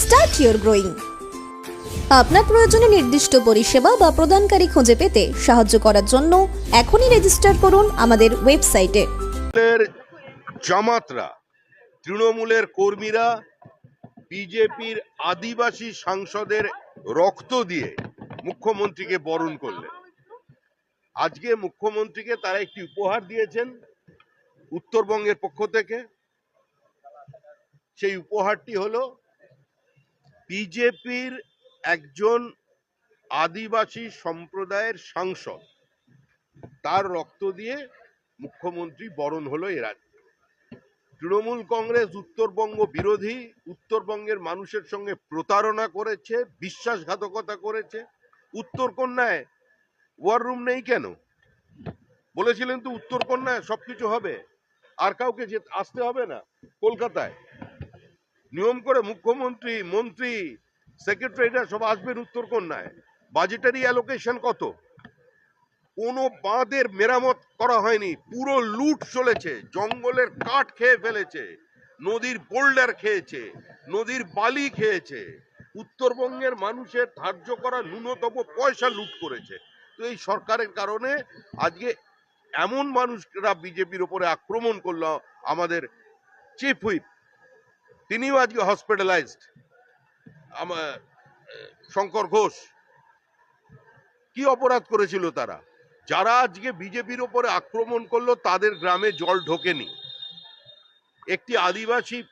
start your growing আপনার প্রয়োজনে নির্দিষ্ট পরিষেবা বা প্রদানকারী খুঁজে পেতে সাহায্য করার জন্য এখনই রেজিস্টার করুন আমাদের ওয়েবসাইটে জামাতরা, তৃণমূলের কর্মীরা, বিজেপির আদিবাসী সাংসদের রক্ত দিয়ে মুখ্যমন্ত্রীকে বরণ করলেন। আজকে মুখ্যমন্ত্রীকে তারা একটি উপহার দিয়েছেন উত্তরবঙ্গের পক্ষ থেকে। সেই উপহারটি হলো বিজেপির একজন আদিবাসী সম্প্রদায়ের সাংসদ। তার রক্ত দিয়ে মুখ্যমন্ত্রী বরণ হলো এ তৃণমূল কংগ্রেস উত্তরবঙ্গ বিরোধী, উত্তরবঙ্গের মানুষের সঙ্গে প্রতারণা করেছে, বিশ্বাসঘাতকতা করেছে। উত্তরকন্যায় ওয়ার রুম নেই কেন? বলেছিলেন তো উত্তরকন্যায় সবকিছু হবে। আর কাউকে আসতে হবে না, কলকাতায়। নিয়ম করে মুখ্যমন্ত্রী, মন্ত্রী সেক্রেটারিরা সব আসবেন উত্তরকন্যায়। বাজেটারি অ্যালোকেশন কত? কোনো বাঁধের মেরামত করা হয়নি, পুরো লুট চলেছে, জঙ্গলের কাঠ খেয়ে ফেলেছে, নদীর বোল্ডার খেয়েছে, নদীর বালি খেয়েছে, উত্তরবঙ্গের মানুষের ধার্য করা ন্যূনতম পয়সা লুট করেছে। তো এই সরকারের কারণে আজকে এমন মানুষরা বিজেপির ওপরে আক্রমণ করল, আমাদের চিফ হুইপ তিনিও আজকে হসপিটালাইজড আমার শঙ্কর ঘোষ। কি অপরাধ করেছিল তারা? যারা আজকে বিজেপির ওপরে আক্রমণ করল, তাদের গ্রামে জল ঢোকেনি। একটি আদিবাসী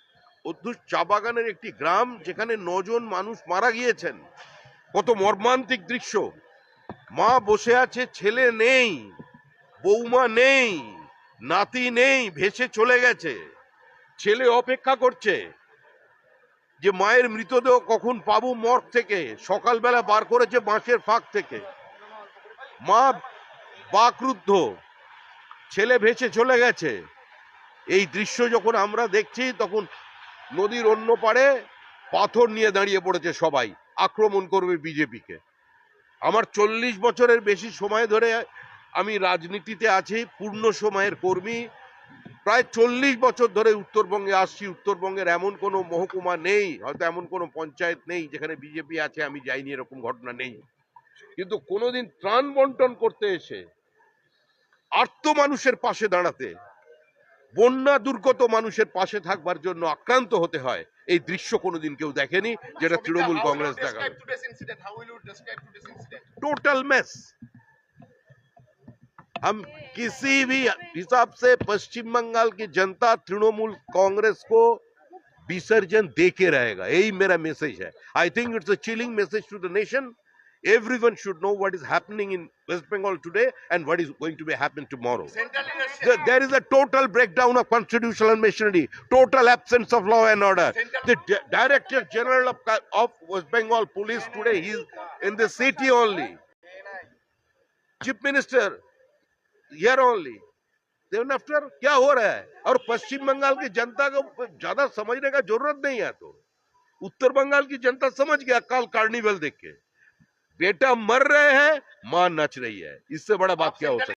অধ্যুষ চা বাগানের একটি গ্রাম যেখানে নজন মানুষ মারা গিয়েছেন। কত মর্মান্তিক দৃশ্য। মা বসে আছে, ছেলে নেই, বৌমা নেই, নাতি নেই, ভেসে চলে গেছে। ছেলে অপেক্ষা করছে। যে মায়ের মৃতদেহ কখন পাবো মর্গ থেকে? সকালবেলা বার করেছে বাঁশের ফাঁক থেকে। মা বাকরুদ্ধ। ছেলে ভেসে চলে গেছে। এই দৃশ্য যখন আমরা দেখছি, তখন নদীর অন্য পারে পাথর নিয়ে দাঁড়িয়ে পড়েছে সবাই। আক্রমণ করবে বিজেপিকে। আমার চল্লিশ বছরের বেশি সময় ধরে আমি রাজনীতিতে আছি, পূর্ণ সময়ের কর্মী। প্রায় চল্লিশ বছর ধরে উত্তরবঙ্গে আসছি। উত্তরবঙ্গের এমন কোনো মহকুমা নেই হয়তো এমন কোনো পঞ্চায়েত নেই যেখানে বিজেপি আছে আমি যাইনি এরকম ঘটনা নেই। কিন্তু কোনোদিন ত্রাণ বন্টন করতে এসে আর্ত মানুষের পাশে দাঁড়াতে বন্যা দুর্গত মানুষের পাশে থাকবার জন্য আক্রান্ত হতে হয় এই দৃশ্য কোনোদিন কেউ দেখেনি যেটা তৃণমূল কংগ্রেস দেখা টোটাল ম্যাচ हम किसी भी हिसाब से पश्चिम बंगाल की जनता तृणमूल कांग्रेस को विसर्जन देके रहेगा। यही मेरा मैसेज है। I think it's a chilling message to the nation everyone should know what is happening in West Bengal today and what is going to be happening tomorrow there is a total break down of constitution and machinery total absence of law and order the director general of West Bengal police today in दिटी only chief minister here only Devan after क्या हो रहा है? और पश्चिम बंगाल की जनता को ज़्यादा समझने का ज़रूरत नहीं है तो। उत्तर बंगाल की जनता समझ गया, कल कार्निवल देख के। बेटा मर रहे हैं, माँ नच रही है। इससे बड़ा बात क्या हो सकता है?